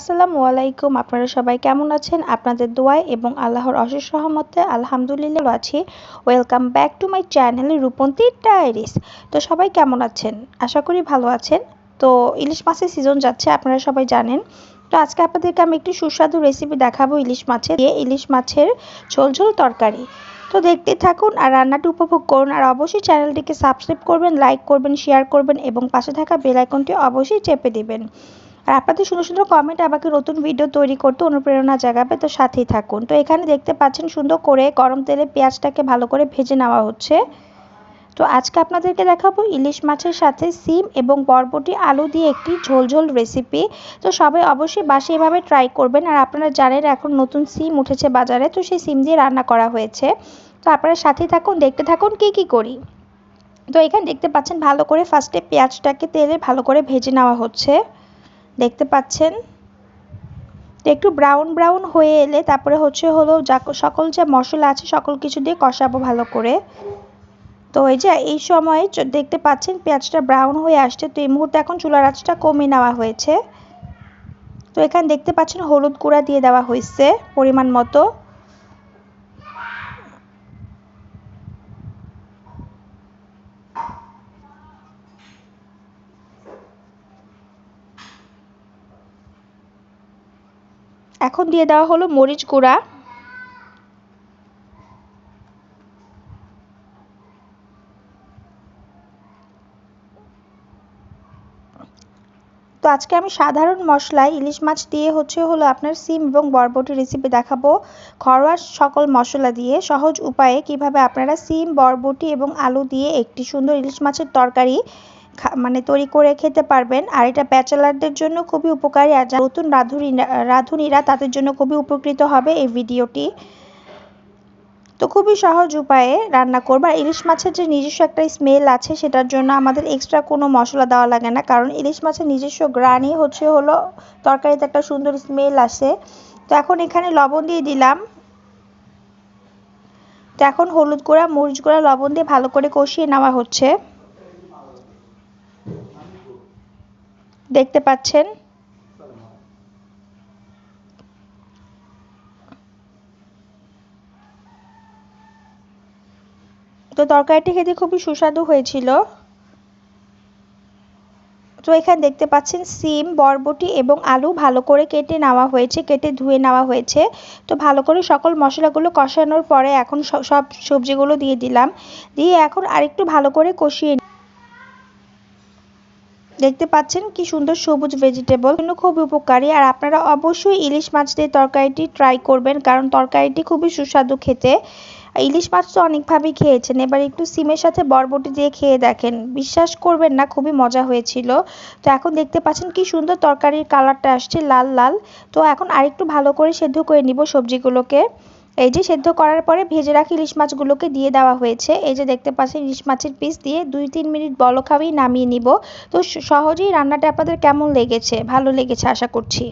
আসসালামু আলাইকুম। আপনারা সবাই কেমন আছেন? আপনাদের দোয়ায় এবং আল্লাহর অশেষ সহমতে আলহামদুলিল্লাহ আছি। Welcome back to my channel Rupanti diaries তো সবাই কেমন আছেন? আশা করি ভালো আছেন। তো ইলিশ মাছের সিজন যাচ্ছে, আপনারা সবাই জানেন। তো আজকে আপনাদেরকে আমি একটি সুস্বাদু রেসিপি দেখাবো ইলিশ মাছের। দিয়ে ইলিশ মাছের ঝোল ঝোল তরকারি। তো দেখতে থাকুন আর রান্নাটি উপভোগ করুন। আর অবশ্যই চ্যানেলটিকে সাবস্ক্রাইব করবেন লাইক করবেন শেয়ার করবেন এবং পাশে থাকা বেল আইকনটি অবশ্যই চেপে দিবেন। আর আপনাদের সুন্দর সুন্দর কমেন্ট আমাকে নতুন ভিডিও তৈরি করতে অনুপ্রেরণা জাগাবে, তো সাথেই থাকুন। তো এখানে দেখতে পাচ্ছেন সুন্দর করে গরম তেলে পেঁয়াজটাকে ভালো করে ভেজে নেওয়া হচ্ছে। তো আজকে আপনাদেরকে দেখাবো ইলিশ মাছের সাথে সিম এবং বরবটি আলু দিয়ে একটি ঝোল ঝোল রেসিপি তো সবাই অবশ্যই বাসে এভাবে ট্রাই করবেন। আর আপনারা জানেন এখন নতুন সিম উঠেছে বাজারে, তো সেই সিম দিয়ে রান্না করা হয়েছে। তো আপনারা সাথেই থাকুন, দেখতে থাকুন কি কি করি। তো এখানে দেখতে পাচ্ছেন ভালো করে ফার্স্টে পেঁয়াজটাকে তেলে ভালো করে ভেজে নেওয়া হচ্ছে। দেখতে পাচ্ছেন? একটু ব্রাউন ব্রাউন হয়ে এলে তারপরে হচ্ছে হলো যা সকল যে মশলা আছে সকল কিছু দিয়ে কষাবো ভালো করে। তো এই যে এই সময় দেখতে পাচ্ছেন পেঁয়াজটা ব্রাউন হয়ে আসছে। তো এই মুহূর্তে এখন চুলার আঁচটা কমিয়ে নেওয়া হয়েছে। তো এখানে দেখতে পাচ্ছেন হলুদ গুঁড়া দিয়ে দেওয়া হয়েছে পরিমাণ মতো। এখন দিয়ে দেওয়া হলো মরিচ গুঁড়া। তো আজকে আমি সাধারণ মশলায় ইলিশ মাছ দিয়ে হচ্ছে হলো আপনার সিম এবং বরবটি রেসিপি দেখাবো। ঘরোয়া সকল মশলা দিয়ে সহজ উপায়ে কীভাবে আপনারা সিম, বরবটি এবং আলু দিয়ে একটি সুন্দর ইলিশ মাছের তরকারি মানে তৈরি করে খেতে পারবেন। আর এটা ব্যাচেলারদের জন্য খুবই উপকারী। আর নতুন রাঁধুনি রাঁধুনিরা তাদের জন্য খুবই উপকৃত হবে এই ভিডিওটি। তো খুবই সহজ উপায়ে রান্না করব। আর ইলিশ মাছের যে নিজস্ব একটা স্মেল আছে, সেটার জন্য আমাদের এক্সট্রা কোনো মশলা দেওয়া লাগে না। কারণ ইলিশ মাছের নিজস্ব গ্রানই হচ্ছে হলো তরকারিতে একটা সুন্দর স্মেল আসে। তো এখন এখানে লবণ দিয়ে দিলাম। তো এখন হলুদ গুঁড়া, মরিচ গুঁড়া, লবণ দিয়ে ভালো করে কষিয়ে নেওয়া হচ্ছে। দেখতে পাচ্ছেন? তো তরকারিটি খেতে খুবই সুস্বাদু হয়েছিল। তো এখানে দেখতে পাচ্ছেন সিম, বরবটি এবং আলু ভালো করে কেটে নেওয়া হয়েছে, কেটে ধুয়ে নেওয়া হয়েছে। তো ভালো করে সকল মশলাগুলো কষানোর পরে এখন সব সবজিগুলো দিয়ে দিলাম। দিয়ে এখন আরেকটু ভালো করে কষিয়ে দেখতে পাচ্ছেন কি সুন্দর সবুজ ভেজিটেবল কিন্তু খুবই উপকারী। আর আপনারা অবশ্যই ইলিশ মাছ দিয়ে তরকারিটি ট্রাই করবেন, কারণ তরকারিটি খুবই সুস্বাদু খেতে। ইলিশ মাছ তো অনেকভাবেই খেয়েছেন, এবার একটু সিমের সাথে বরবটি দিয়ে খেয়ে দেখেন। বিশ্বাস করবেন না, খুবই মজা হয়েছিল। তো এখন দেখতে পাচ্ছেন কি সুন্দর তরকারির কালারটা আসছে লাল লাল। তো এখন আরেকটু ভালো করে সেদ্ধ করে নিব সবজিগুলোকে। এই যে সেদ্ধ করার পরে ভেজে রাখি ইলিশ মাছগুলোকে দিয়ে দেওয়া হয়েছে। এই যে দেখতে পাচ্ছেন, ইলিশ মাছের পিস দিয়ে দুই তিন মিনিট বলকাবেই নামিয়ে নিব। তো সহজেই রান্নাটা আপনাদের কেমন লেগেছে? ভালো লেগেছে, আশা করছি।